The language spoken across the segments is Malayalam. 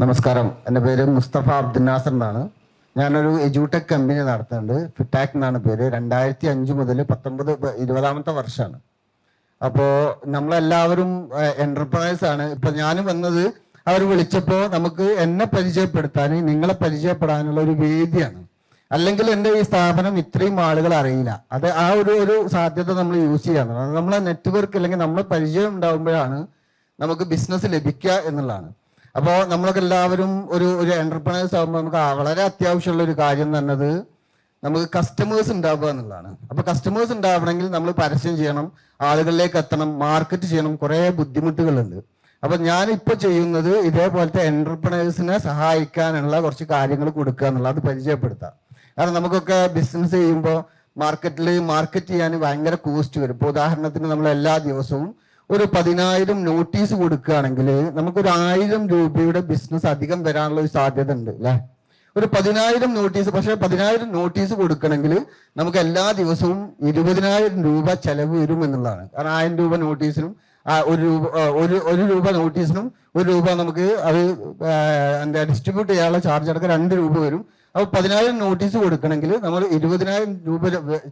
നമസ്കാരം. എന്റെ പേര് മുസ്തഫ അബ്ദുൽ നാസർ എന്നാണ്. ഞാനൊരു എജുടെക് കമ്പനി നടത്തുന്നുണ്ട്. ഫിറ്റാക് എന്നാണ് പേര്. രണ്ടായിരത്തി അഞ്ച് മുതൽ പത്തൊമ്പത് ഇരുപതാമത്തെ വർഷമാണ്. അപ്പോൾ നമ്മളെല്ലാവരും എന്റർപ്രൈസ് ആണ്. ഇപ്പം ഞാൻ വന്നത് അവർ വിളിച്ചപ്പോൾ നമുക്ക് എന്നെ പരിചയപ്പെടുത്താൻ നിങ്ങളെ പരിചയപ്പെടാനുള്ള ഒരു വേദിയാണ്. അല്ലെങ്കിൽ എന്റെ ഈ സ്ഥാപനം ഇത്രയും ആളുകൾ അറിയില്ല. അത് ആ ഒരു ഒരു സാധ്യത നമ്മൾ യൂസ് ചെയ്യാറുണ്ട് നമ്മളെ നെറ്റ്വർക്ക് അല്ലെങ്കിൽ നമ്മളെ പരിചയം ഉണ്ടാകുമ്പോഴാണ് നമുക്ക് ബിസിനസ് ലഭിക്കുക എന്നുള്ളതാണ്. അപ്പോൾ നമ്മളൊക്കെ എല്ലാവരും ഒരു ഒരു എന്റർപ്രണേഴ്സ് ആകുമ്പോൾ നമുക്ക് വളരെ അത്യാവശ്യമുള്ള ഒരു കാര്യം എന്നത് നമുക്ക് കസ്റ്റമേഴ്സ് ഉണ്ടാവുക എന്നുള്ളതാണ്. അപ്പോൾ കസ്റ്റമേഴ്സ് ഉണ്ടാവണമെങ്കിൽ നമ്മൾ പരസ്യം ചെയ്യണം ആളുകളിലേക്ക് എത്തണം മാർക്കറ്റ് ചെയ്യണം കുറേ ബുദ്ധിമുട്ടുകളുണ്ട്. അപ്പോൾ ഞാൻ ഇപ്പോൾ ചെയ്യുന്നത് ഇതേപോലത്തെ എന്റർപ്രണേഴ്സിനെ സഹായിക്കാനുള്ള കുറച്ച് കാര്യങ്ങൾ കൊടുക്കുക എന്നുള്ളത് അത് പരിചയപ്പെടുത്താം. കാരണം നമുക്കൊക്കെ ബിസിനസ് ചെയ്യുമ്പോൾ മാർക്കറ്റിൽ മാർക്കറ്റ് ചെയ്യാൻ ഭയങ്കര കോസ്റ്റ് വരും. ഇപ്പോൾ ഉദാഹരണത്തിന് നമ്മൾ എല്ലാ ദിവസവും ഒരു പതിനായിരം നോട്ടീസ് കൊടുക്കുകയാണെങ്കിൽ നമുക്കൊരു ആയിരം രൂപയുടെ ബിസിനസ് അധികം വരാനുള്ള ഒരു സാധ്യത ഉണ്ട് അല്ലേ? ഒരു പതിനായിരം നോട്ടീസ് പക്ഷേ പതിനായിരം നോട്ടീസ് കൊടുക്കണമെങ്കിൽ നമുക്ക് എല്ലാ ദിവസവും ഇരുപതിനായിരം രൂപ ചെലവ് വരും എന്നുള്ളതാണ്. കാരണം ആയിരം രൂപ നോട്ടീസിനും ഒരു രൂപ ഒരു ഒരു രൂപ നോട്ടീസിനും ഒരു രൂപ നമുക്ക് അത് എന്താ ഡിസ്ട്രിബ്യൂട്ട് ചെയ്യാനുള്ള ചാർജ് അടക്കം രണ്ട് രൂപ വരും. അപ്പോൾ പതിനായിരം നോട്ടീസ് കൊടുക്കണമെങ്കിൽ നമ്മൾ ഇരുപതിനായിരം രൂപ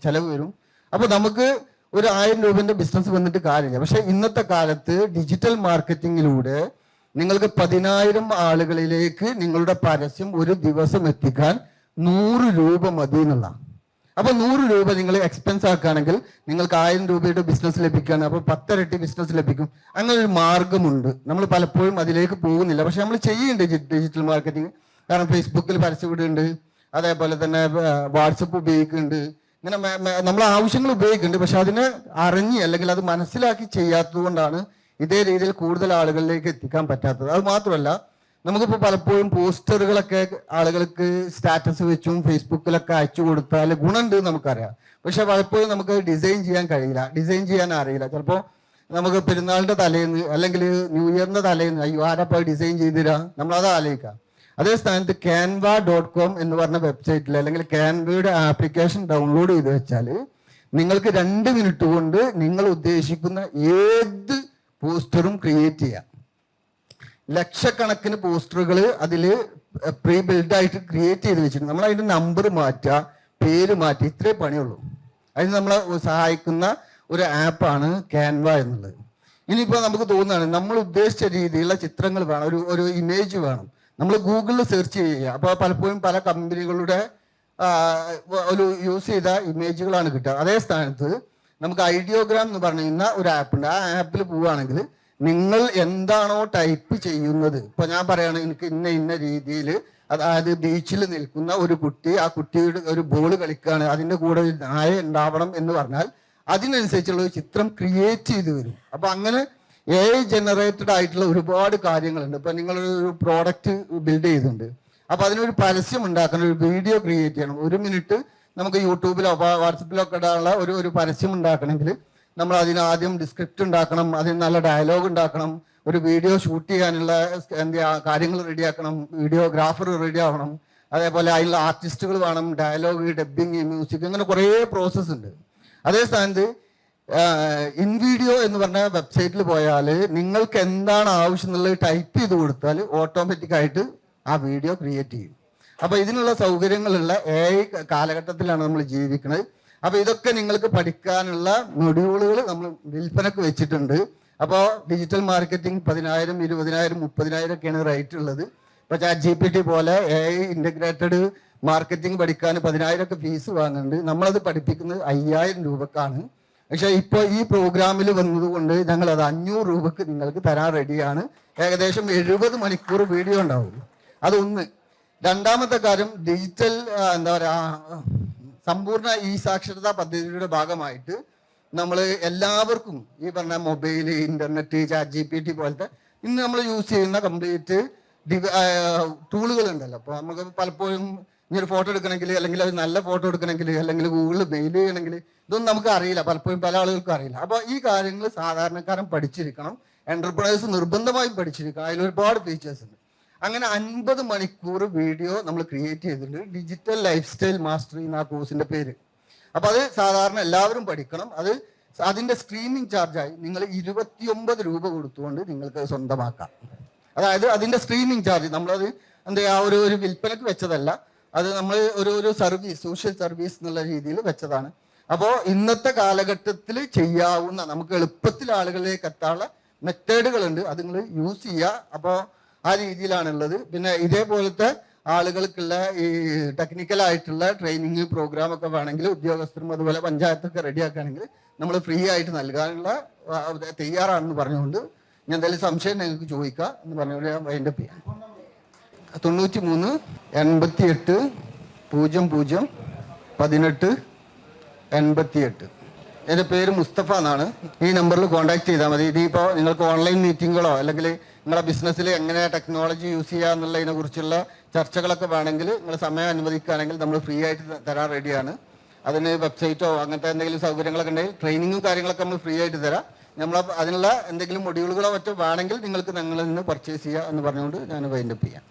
ചെലവ് വരും. അപ്പോൾ നമുക്ക് ഒരു ആയിരം രൂപന്റെ ബിസിനസ് വന്നിട്ട് കാര്യമില്ല. പക്ഷെ ഇന്നത്തെ കാലത്ത് ഡിജിറ്റൽ മാർക്കറ്റിങ്ങിലൂടെ നിങ്ങൾക്ക് പതിനായിരം ആളുകളിലേക്ക് നിങ്ങളുടെ പരസ്യം ഒരു ദിവസം എത്തിക്കാൻ നൂറ് രൂപ മതി എന്നുള്ള അപ്പൊ നൂറ് രൂപ നിങ്ങൾ എക്സ്പെൻസ് ആക്കുകയാണെങ്കിൽ നിങ്ങൾക്ക് ആയിരം രൂപയുടെ ബിസിനസ് ലഭിക്കുകയാണ്. അപ്പൊ പത്തരട്ടി ബിസിനസ് ലഭിക്കും. അങ്ങനെ ഒരു മാർഗമുണ്ട്. നമ്മൾ പലപ്പോഴും അതിലേക്ക് പോകുന്നില്ല. പക്ഷെ നമ്മൾ ചെയ്യുന്നുണ്ട് ഡിജിറ്റൽ മാർക്കറ്റിംഗ് കാരണം ഫേസ്ബുക്കിൽ പരസ്യം ഇടുന്നുണ്ട്. അതേപോലെ തന്നെ വാട്സപ്പ് ഉപയോഗിക്കുന്നുണ്ട്. ഇങ്ങനെ നമ്മൾ ആവശ്യങ്ങൾ ഉപയോഗിക്കുന്നുണ്ട്. പക്ഷെ അതിനെ അറിഞ്ഞ് അല്ലെങ്കിൽ അത് മനസ്സിലാക്കി ചെയ്യാത്തത് കൊണ്ടാണ് ഇതേ രീതിയിൽ കൂടുതൽ ആളുകളിലേക്ക് എത്തിക്കാൻ പറ്റാത്തത്. അത് മാത്രമല്ല നമുക്കിപ്പോൾ പലപ്പോഴും പോസ്റ്ററുകളൊക്കെ ആളുകൾക്ക് സ്റ്റാറ്റസ് വെച്ചും ഫേസ്ബുക്കിലൊക്കെ അയച്ചു കൊടുത്താൽ ഗുണമുണ്ട് നമുക്കറിയാം. പക്ഷെ പലപ്പോഴും നമുക്ക് ഡിസൈൻ ചെയ്യാൻ കഴിയില്ല. ഡിസൈൻ ചെയ്യാൻ അറിയില്ല. ചിലപ്പോൾ നമുക്ക് പെരുന്നാളിന്റെ തലേന്ന് അല്ലെങ്കിൽ ന്യൂ ഇയറിന്റെ തലേന്ന് അയ്യോ പോയി ഡിസൈൻ ചെയ്തിരാ? നമ്മളത് ആലോചിക്കാം. അതേ സ്ഥാനത്ത് ക്യാൻവ ഡോട്ട് കോം എന്ന് പറഞ്ഞ വെബ്സൈറ്റിൽ അല്ലെങ്കിൽ ക്യാൻവയുടെ ആപ്ലിക്കേഷൻ ഡൗൺലോഡ് ചെയ്ത് വെച്ചാൽ നിങ്ങൾക്ക് രണ്ട് മിനിറ്റ് കൊണ്ട് നിങ്ങൾ ഉദ്ദേശിക്കുന്ന ഏത് പോസ്റ്ററും ക്രിയേറ്റ് ചെയ്യാം. ലക്ഷക്കണക്കിന് പോസ്റ്ററുകൾ അതിൽ പ്രീ ബിൽഡ് ആയിട്ട് ക്രിയേറ്റ് ചെയ്ത് വെച്ചിട്ടുണ്ട്. നമ്മൾ അതിന്റെ നമ്പർ മാറ്റുക പേര് മാറ്റി ഇത്രേ പണിയുള്ളൂ. അതിന് നമ്മളെ സഹായിക്കുന്ന ഒരു ആപ്പാണ് ക്യാൻവ എന്നുള്ളത്. ഇനിയിപ്പോൾ നമുക്ക് തോന്നുകയാണ് നമ്മൾ ഉദ്ദേശിച്ച രീതിയിലുള്ള ചിത്രങ്ങൾ വേണം ഒരു ഒരു ഇമേജ് വേണം. നമ്മൾ ഗൂഗിളിൽ സെർച്ച് ചെയ്യുക. അപ്പോൾ പലപ്പോഴും പല കമ്പനികളുടെ ഒരു യൂസ് ചെയ്ത ഇമേജുകളാണ് കിട്ടുക. അതേ സ്ഥാനത്ത് നമുക്ക് ഐഡിയോഗ്രാം എന്ന് പറയുന്ന ഒരു ആപ്പ് ഉണ്ട്. ആ ആപ്പിൽ പോവുകയാണെങ്കിൽ നിങ്ങൾ എന്താണോ ടൈപ്പ് ചെയ്യുന്നത്. ഇപ്പൊ ഞാൻ പറയാണ് എനിക്ക് ഇന്ന ഇന്ന രീതിയിൽ അതായത് ബീച്ചിൽ നിൽക്കുന്ന ഒരു കുട്ടി ആ കുട്ടിയുടെ ഒരു ബോൾ കളിക്കുകയാണ്. അതിന്റെ കൂടെ ഒരു നായ ഉണ്ടാവണം എന്ന് പറഞ്ഞാൽ അതിനനുസരിച്ചുള്ള ഒരു ചിത്രം ക്രിയേറ്റ് ചെയ്ത് വരും. അപ്പൊ അങ്ങനെ എ ഐ ജനറേറ്റഡ് ആയിട്ടുള്ള ഒരുപാട് കാര്യങ്ങളുണ്ട്. ഇപ്പൊ ഒരു പ്രോഡക്റ്റ് ബിൽഡ് ചെയ്തിട്ടുണ്ട്. അപ്പൊ അതിനൊരു പരസ്യം ഉണ്ടാക്കണം ഒരു വീഡിയോ ക്രിയേറ്റ് ചെയ്യണം. ഒരു മിനിറ്റ് നമുക്ക് യൂട്യൂബിലോ വാട്സപ്പിലോ ഒക്കെ ഇടാനുള്ള ഒരു ഒരു പരസ്യം ഉണ്ടാക്കണമെങ്കിൽ നമ്മൾ അതിന് ആദ്യം ഡിസ്ക്രിപ്റ്റ് ഉണ്ടാക്കണം അതിന് നല്ല ഡയലോഗ് ഉണ്ടാക്കണം ഒരു വീഡിയോ ഷൂട്ട് ചെയ്യാനുള്ള എന്താ കാര്യങ്ങൾ റെഡിയാക്കണം വീഡിയോഗ്രാഫർ റെഡി ആവണം. അതേപോലെ അതിലുള്ള ആർട്ടിസ്റ്റുകൾ വേണം ഡയലോഗ് ഡബിങ് മ്യൂസിക് അങ്ങനെ കുറേ പ്രോസസ്സ് ഉണ്ട്. അതേ സ്ഥാനത്ത് ഇൻ വീഡിയോ എന്ന് പറഞ്ഞ വെബ്സൈറ്റിൽ പോയാൽ നിങ്ങൾക്ക് എന്താണ് ആവശ്യം എന്നുള്ളത് ടൈപ്പ് ചെയ്ത് കൊടുത്താൽ ഓട്ടോമാറ്റിക് ആയിട്ട് ആ വീഡിയോ ക്രിയേറ്റ് ചെയ്യും. അപ്പൊ ഇതിനുള്ള സൗകര്യങ്ങളുള്ള എ കാലഘട്ടത്തിലാണ് നമ്മൾ ജീവിക്കുന്നത് അപ്പൊ ഇതൊക്കെ നിങ്ങൾക്ക് പഠിക്കാനുള്ള മൊഡ്യൂളുകൾ നമ്മൾ വിൽപ്പനക്ക് വെച്ചിട്ടുണ്ട്. അപ്പോൾ ഡിജിറ്റൽ മാർക്കറ്റിംഗ് പതിനായിരം ഇരുപതിനായിരം മുപ്പതിനായിരം ഒക്കെയാണ് റേറ്റ് ഉള്ളത്. ഇപ്പോൾ ചാറ്റ് ജി പി ടി പോലെ എ ഐ ഇന്റഗ്രേറ്റഡ് മാർക്കറ്റിംഗ് പഠിക്കാൻ പതിനായിരം ഒക്കെ ഫീസ് വാങ്ങുന്നുണ്ട് നമ്മളത് പഠിപ്പിക്കുന്നത് അയ്യായിരം രൂപക്കാണ്. പക്ഷെ ഇപ്പോൾ ഈ പ്രോഗ്രാമിൽ വന്നതുകൊണ്ട് ഞങ്ങൾ അത് അഞ്ഞൂറ് രൂപക്ക് നിങ്ങൾക്ക് തരാൻ റെഡിയാണ്. ഏകദേശം എഴുപത് മണിക്കൂർ വീഡിയോ ഉണ്ടാവും. അതൊന്ന്. രണ്ടാമത്തെ കാര്യം ഡിജിറ്റൽ എന്താ പറയാ സമ്പൂർണ ഈ സാക്ഷരതാ പദ്ധതിയുടെ ഭാഗമായിട്ട് നമ്മൾ എല്ലാവർക്കും ഈ പറഞ്ഞ mobile internet chat G P T പോലത്തെ ഇന്ന് നമ്മൾ യൂസ് ചെയ്യുന്ന കംപ്ലീറ്റ് ടൂളുകൾ ഉണ്ടല്ലോ അപ്പോൾ നമുക്ക് പലപ്പോഴും ഇനി ഒരു ഫോട്ടോ എടുക്കണമെങ്കിൽ അല്ലെങ്കിൽ ഒരു നല്ല ഫോട്ടോ എടുക്കണമെങ്കിൽ അല്ലെങ്കിൽ ഗൂഗിളിൽ മെയിൽ ചെയ്യണമെങ്കിൽ ഇതൊന്നും നമുക്ക് അറിയില്ല. പലപ്പോഴും പല ആളുകൾക്കും അറിയില്ല. അപ്പോൾ ഈ കാര്യങ്ങൾ സാധാരണക്കാരൻ പഠിച്ചിരിക്കണം. എന്റർപ്രൈസ് നിർബന്ധമായും പഠിച്ചിരിക്കണം. അതിൽ ഒരുപാട് ഫീച്ചേഴ്സ് ഉണ്ട്. അങ്ങനെ അൻപത് മണിക്കൂർ വീഡിയോ നമ്മൾ ക്രിയേറ്റ് ചെയ്തിട്ടുണ്ട്. ഡിജിറ്റൽ ലൈഫ് സ്റ്റൈൽ മാസ്റ്ററി എന്ന ആ കോഴ്സിന്റെ പേര്. അപ്പോൾ അത് സാധാരണ എല്ലാവരും പഠിക്കണം. അത് അതിന്റെ സ്ട്രീമിംഗ് ചാർജായി നിങ്ങൾ ഇരുപത്തിയൊമ്പത് രൂപ കൊടുത്തുകൊണ്ട് നിങ്ങൾക്ക് സ്വന്തമാക്കാം. അതായത് അതിന്റെ സ്ക്രീനിങ് ചാർജ് നമ്മളത് എന്താ ഒരു ഒരു വിൽപ്പനക്ക് വെച്ചതല്ല. അത് നമ്മൾ ഒരു ഒരു സർവീസ് സോഷ്യൽ സർവീസ് എന്നുള്ള രീതിയിൽ വെച്ചതാണ്. അപ്പോൾ ഇന്നത്തെ കാലഘട്ടത്തിൽ ചെയ്യാവുന്ന നമുക്ക് എളുപ്പത്തിൽ ആളുകളിലേക്ക് എത്താനുള്ള മെത്തേഡുകളുണ്ട് അത് നിങ്ങൾ യൂസ് ചെയ്യുക. അപ്പോൾ ആ രീതിയിലാണുള്ളത്. പിന്നെ ഇതേപോലത്തെ ആളുകൾക്കുള്ള ഈ ടെക്നിക്കൽ ആയിട്ടുള്ള ട്രെയിനിങ് പ്രോഗ്രാം ഒക്കെ വേണമെങ്കിൽ ഉദ്യോഗസ്ഥരും അതുപോലെ പഞ്ചായത്തൊക്കെ റെഡിയാക്കുകയാണെങ്കിൽ നമ്മൾ ഫ്രീ ആയിട്ട് നൽകാനുള്ള തയ്യാറാണെന്ന് പറഞ്ഞുകൊണ്ട് ഞാൻ എന്തായാലും സംശയം നിങ്ങൾക്ക് ചോദിക്കുക എന്ന് പറഞ്ഞുകൊണ്ട് ഞാൻ വൈൻഡപ്പ് ചെയ്യാം. തൊണ്ണൂറ്റി മൂന്ന് എൺപത്തി എട്ട് പൂജ്യം പൂജ്യം പതിനെട്ട് എൺപത്തി എട്ട് എന്റെ പേര് മുസ്തഫ എന്നാണ്. ഈ നമ്പറിൽ കോൺടാക്ട് ചെയ്താൽ മതി. ഇതിപ്പോൾ നിങ്ങൾക്ക് ഓൺലൈൻ മീറ്റിങ്ങുകളോ അല്ലെങ്കിൽ നിങ്ങളുടെ ബിസിനസ്സിൽ എങ്ങനെ ടെക്നോളജി യൂസ് ചെയ്യുക എന്നുള്ളതിനെ കുറിച്ചുള്ള ചർച്ചകളൊക്കെ വേണമെങ്കിൽ നിങ്ങൾ സമയം അനുവദിക്കുകയാണെങ്കിൽ നമ്മൾ ഫ്രീ ആയിട്ട് തരാൻ റെഡിയാണ് അതിന് വെബ്സൈറ്റോ അങ്ങനത്തെ എന്തെങ്കിലും സൗകര്യങ്ങളൊക്കെ ഉണ്ടെങ്കിൽ ട്രെയിനിങ്ങും കാര്യങ്ങളൊക്കെ നമ്മൾ ഫ്രീ ആയിട്ട് തരാം. നമ്മൾ അതിനുള്ള എന്തെങ്കിലും മൊഡ്യൂളുകളോ മറ്റോ വേണമെങ്കിൽ നിങ്ങൾക്ക് ഞങ്ങളിൽ നിന്ന് പർച്ചേസ് ചെയ്യുക എന്ന് പറഞ്ഞുകൊണ്ട് ഞാൻ വൈൻഡപ്പ് ചെയ്യാം.